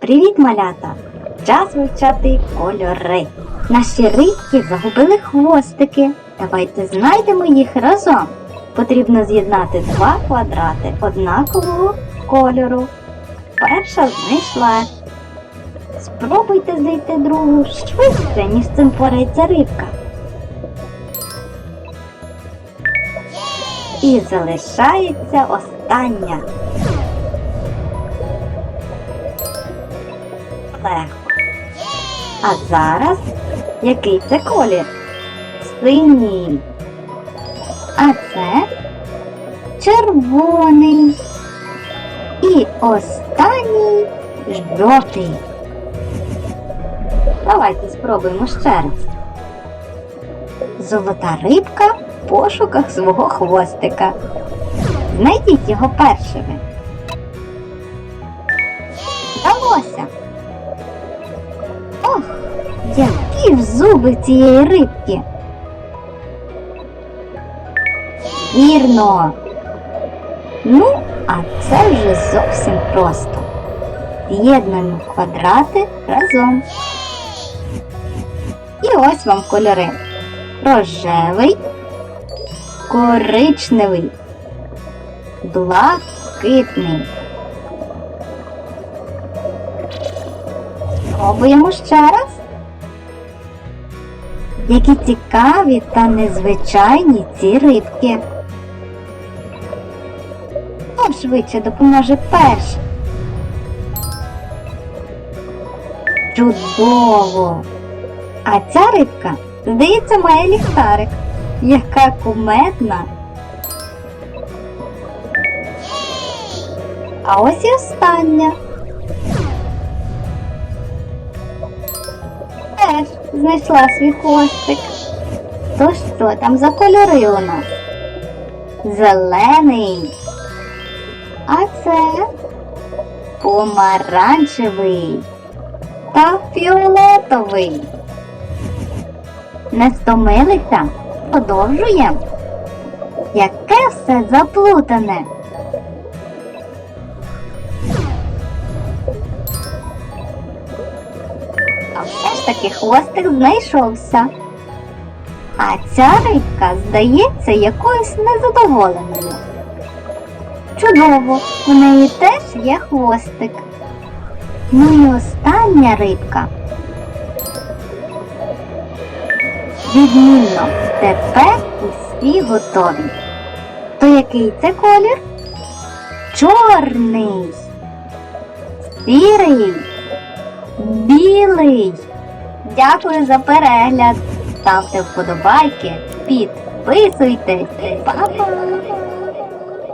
Привіт, малята! Час вивчати кольори. Наші рибки загубили хвостики. Давайте знайдемо їх разом. Потрібно з'єднати два квадрати однакового кольору. Перша знайшла. Спробуйте знайти другу швидше, ніж цим порається рибка. І залишається остання. Легко. А зараз який це колір? Синій. А це червоний. І останній жовтий. Давайте спробуємо ще раз. Золота рибка в пошуках свого хвостика. Знайдіть його першими. Вдалося. Ж зуби цієї рибки. Вірно. Ну, а це вже зовсім просто. З'єднуємо квадрати разом. І ось вам кольори. Рожевий, коричневий, блакитний. Спробуємо ще раз. Які цікаві та незвичайні ці рибки. Хто швидше допоможе перший? Чудово! А ця рибка, здається, має ліхтарик. Яка кумедна. А ось і остання. Знайшла свій хвостик. То що там за кольори у нас? Зелений. А це помаранчевий та фіолетовий. Не стомилися? Продовжуємо. Яке все заплутане. Таки хвостик знайшовся. А ця рибка здається якоюсь незадоволеною. Чудово, у неї теж є хвостик. Ну і остання рибка. Відмінно, тепер усі готові. То який це колір? Чорний, сірий, білий. Дякую за перегляд. Ставте вподобайки, підписуйтесь. Па-па!